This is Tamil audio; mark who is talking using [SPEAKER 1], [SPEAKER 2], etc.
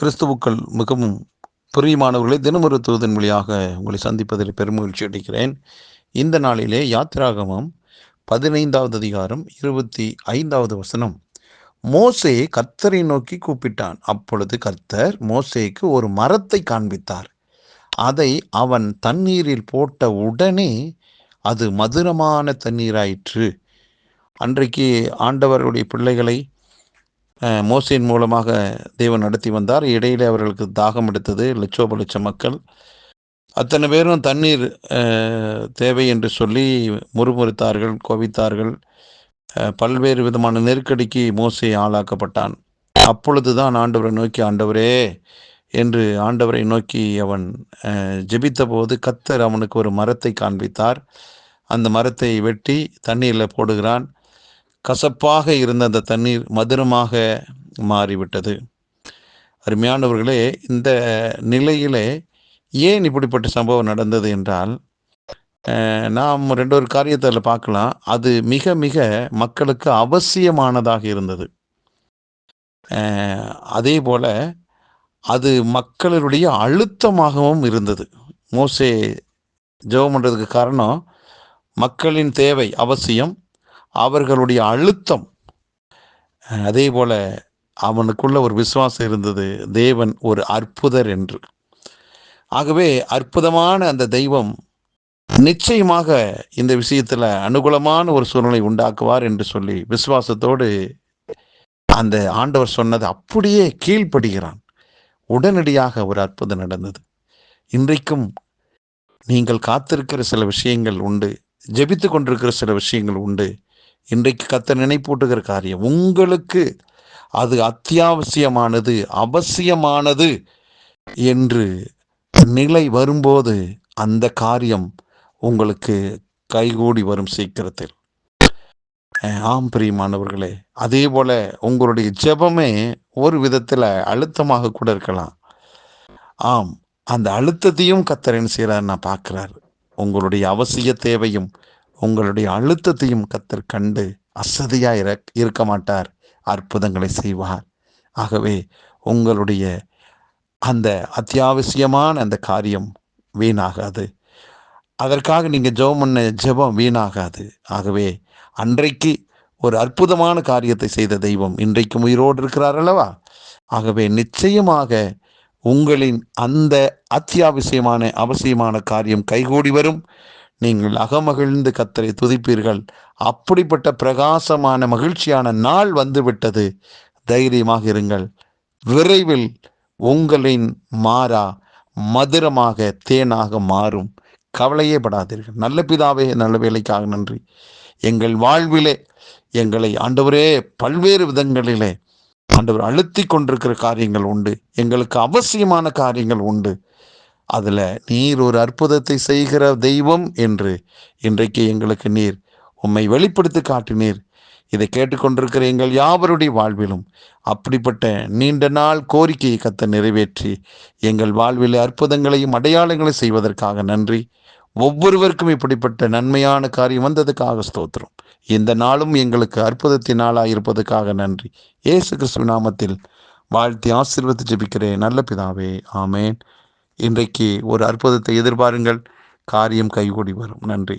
[SPEAKER 1] கிறிஸ்துவுக்கள் மிகவும் பிரியமானவர்களை தினமொரு தூதன் வழியாக உங்களை சந்திப்பதில் பெருமகிழ்ச்சி அடைகிறேன். இந்த நாளிலே யாத்திராகமம் பதினைந்தாவது அதிகாரம் இருபத்தி ஐந்தாவது வசனம். மோசே கர்த்தரை நோக்கி கூப்பிட்டான். அப்பொழுது கர்த்தர் மோசேக்கு ஒரு மரத்தை காண்பித்தார். அதை அவன் தண்ணீரில் போட்ட உடனே அது மதுரமான தண்ணீராயிற்று. அன்றைக்கு ஆண்டவருடைய பிள்ளைகளை மோசையின் மூலமாக தேவன் நடத்தி வந்தார். இடையிலே அவர்களுக்கு தாகம் எடுத்தது லட்சோப லட்சம் மக்கள். அத்தனை பேரும் தண்ணீர் தேவை என்று சொல்லி முறுமுறுத்தார்கள் கோபித்தார்கள். பல்வேறு விதமான நெருக்கடிக்கு மோசை ஆளாக்கப்பட்டான். அப்பொழுதுதான் ஆண்டவரை நோக்கி ஆண்டவரே என்று ஆண்டவரை நோக்கி அவன் ஜெபித்தபோது கத்தர் அவனுக்கு ஒரு மரத்தை காண்பித்தார். அந்த மரத்தை வெட்டி தண்ணீரில் போடுகிறான். கசப்பாக இருந்த அந்த தண்ணீர் மதுரமாக மாறிவிட்டது. அருமையானவர்களே இந்த நிலையிலே ஏன் இப்படிப்பட்ட சம்பவம் நடந்தது என்றால் நாம் ரெண்டு ஒரு காரியத்தை அதில் பார்க்கலாம். அது மிக மிக மக்களுக்கு அவசியமானதாக இருந்தது. அதே போல் அது மக்களுடைய அழுத்தமாகவும் இருந்தது. மோசே ஜெபம் பண்ணுறதுக்கு காரணம் மக்களின் தேவை அவசியம் அவர்களுடைய அழுத்தம். அதே போல அவனுக்குள்ள ஒரு விசுவாசம் இருந்தது. தேவன் ஒரு அற்புதர் என்று. ஆகவே அற்புதமான அந்த தெய்வம் நிச்சயமாக இந்த விஷயத்தில் அனுகூலமான ஒரு சூழ்நிலை உண்டாக்குவார் என்று சொல்லி விசுவாசத்தோடு அந்த ஆண்டவர் சொன்னது அப்படியே கீழ்ப்படுகிறான். உடனடியாக ஒரு அற்புதம் நடந்தது. இன்றைக்கும் நீங்கள் காத்திருக்கிற சில விஷயங்கள் உண்டு. ஜெபித்து கொண்டிருக்கிற சில விஷயங்கள் உண்டு. இன்றைக்கு கத்த நினைப்பூட்டுகிற காரியம் உங்களுக்கு அது அத்தியாவசியமானது அவசியமானது என்று நிலை வரும்போது அந்த காரியம் உங்களுக்கு கைகூடி வரும் சீக்கிரத்தில். ஆம் பிரியமானவர்களே அதே போல உங்களுடைய ஜெபமே ஒரு விதத்தில் அழுத்தமாக கூட இருக்கலாம். ஆம் அந்த அழுத்தத்தையும் கத்தரேன் செய்கிறார் நான் பார்க்குறாரு. உங்களுடைய அவசிய தேவையும் உங்களுடைய அழுத்தத்தையும் கத்தர் கண்டு அசதியா இர இருக்க மாட்டார். அற்புதங்களை செய்வார். ஆகவே உங்களுடைய அந்த அத்தியாவசியமான அந்த காரியம் வீணாகாது. அதற்காக நீங்கள் ஜெபம் பண்ண ஜெபம் வீணாகாது. ஆகவே அன்றைக்கு ஒரு அற்புதமான காரியத்தை செய்த தெய்வம் இன்றைக்கும் உயிரோடு இருக்கிறார் அல்லவா? ஆகவே நிச்சயமாக உங்களின் அந்த அத்தியாவசியமான அவசியமான காரியம் கைகூடி வரும். நீங்கள் அகமகிழ்ந்து கத்தரை துதிப்பீர்கள். அப்படிப்பட்ட பிரகாசமான மகிழ்ச்சியான நாள் வந்துவிட்டது. தைரியமாக இருங்கள். விரைவில் உங்களின் மாறா மதுரமாக தேனாக மாறும். கவலையே படாதீர்கள். நல்ல பிதாவே நல்ல வேலைக்காக நன்றி. எங்கள் வாழ்விலே எங்களை ஆண்டவரே பல்வேறு விதங்களிலே ஆண்டவர் அழுத்தி கொண்டிருக்கிற காரியங்கள் உண்டு. எங்களுக்கு அவசியமான காரியங்கள் உண்டு. அதில் நீர் ஒரு அற்புதத்தை செய்கிற தெய்வம் என்று இன்றைக்கு எங்களுக்கு நீர் உம்மை வெளிப்படுத்தி காட்டினீர் இதை கேட்டுக்கொண்டிருக்கிற எங்கள் யாவருடைய வாழ்விலும் அப்படிப்பட்ட நீண்ட நாள் கோரிக்கையை கத்த நிறைவேற்றி எங்கள் வாழ்வில் அற்புதங்களையும் அடையாளங்களையும் செய்வதற்காக நன்றி. ஒவ்வொருவருக்கும் இப்படிப்பட்ட நன்மையான காரியம் வந்ததுக்காக ஸ்தோத்திரம். இந்த நாளும் எங்களுக்கு அற்புதத்தின் நாளாக இருப்பதற்காக நன்றி. ஏசு கிறிஸ்துவ நாமத்தில் வாழ்த்தி ஆசீர்வதித்து ஜெபிக்கிறேன். நல்ல பிதாவே ஆமேன். இன்றைக்கு ஒரு அற்புதத்தை எதிர்பாருங்கள். காரியம் கைகூடி வரும். நன்றி.